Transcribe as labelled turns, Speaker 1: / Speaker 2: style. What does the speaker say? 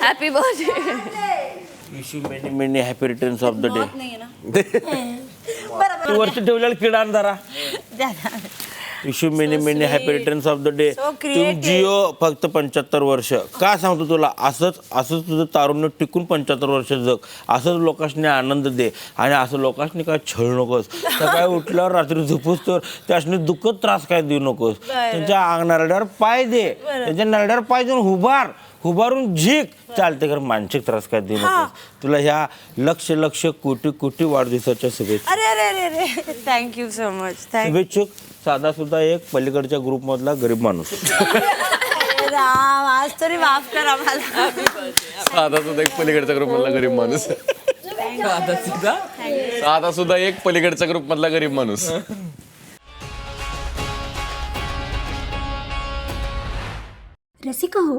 Speaker 1: Happy birthday
Speaker 2: wish you many many happy returns of the day तू वरती ठेवलेला किडा आण जरा. Wish you many many happy returns of the day. Jio फक्त पंच्याहत्तर वर्ष. का सांगतो तुला? असंच असंच तुझं तारुण्य टिकून पंच्याहत्तर वर्ष जग. असंच लोकांनी आनंद दे. आणि असं लोकांनी काय छळ नकोस. सकाळी उठल्यावर रात्री झोपूस तर त्यासनी दुःखद त्रास काय देऊ नकोस. त्यांच्या अंग नरड्यावर पाय दे. त्यांच्या नरड्यावर पाय देऊन हुबार हुबारून झीक चालते कर मानसिक त्रास काय देऊ नकोस तुला ह्या लक्ष लक्ष कोटी कोटी वाढदिवसाच्या शुभेच्छा.
Speaker 1: अरे अरे अरे अरे. Thank you so much thank
Speaker 2: शुभेच्छुक. साधा सुद्धा एक पलीकडच्या ग्रुप मधला गरीब माणूस.
Speaker 1: राम आज तरी माफ करा मला.
Speaker 3: साधा सुद्धा एक पलीकडचा ग्रुप मधला गरीब माणूस. साधा सुद्धा? साधा सुद्धा एक पलीकडचा ग्रुप मधला गरीब माणूस.
Speaker 4: रसिका हो